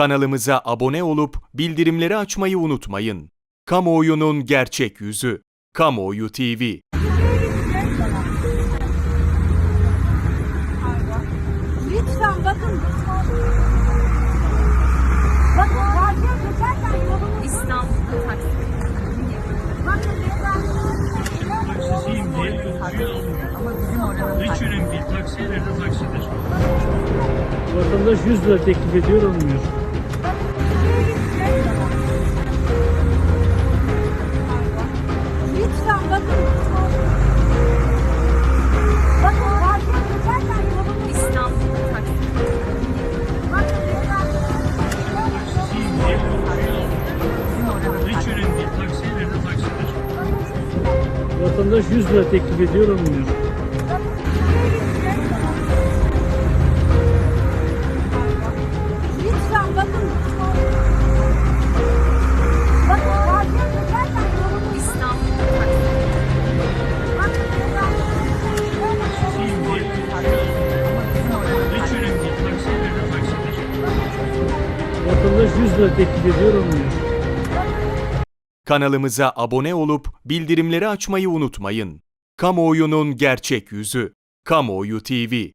Kanalımıza abone olup bildirimleri açmayı unutmayın. Kamuoyunun gerçek yüzü. Kamuoyu TV. Lütfen bakın. Bakın karşıya geçerken yolunu İstanbul'da taksi. bakın. Ama bizim oranın taksi. Üçünün bir taksi, nerede taksidir? Vatandaş 100 lira teklif ediyor olmuyor. Vatandaş 100 lira teklif ediyor olmuyor. Lütfen bakın. Bakın İstanbul'da? Vatandaş 100 lira teklif ediyor olmuyor. Kanalımıza abone olup bildirimleri açmayı unutmayın. Kamuoyunun gerçek yüzü. Kamuoyu TV.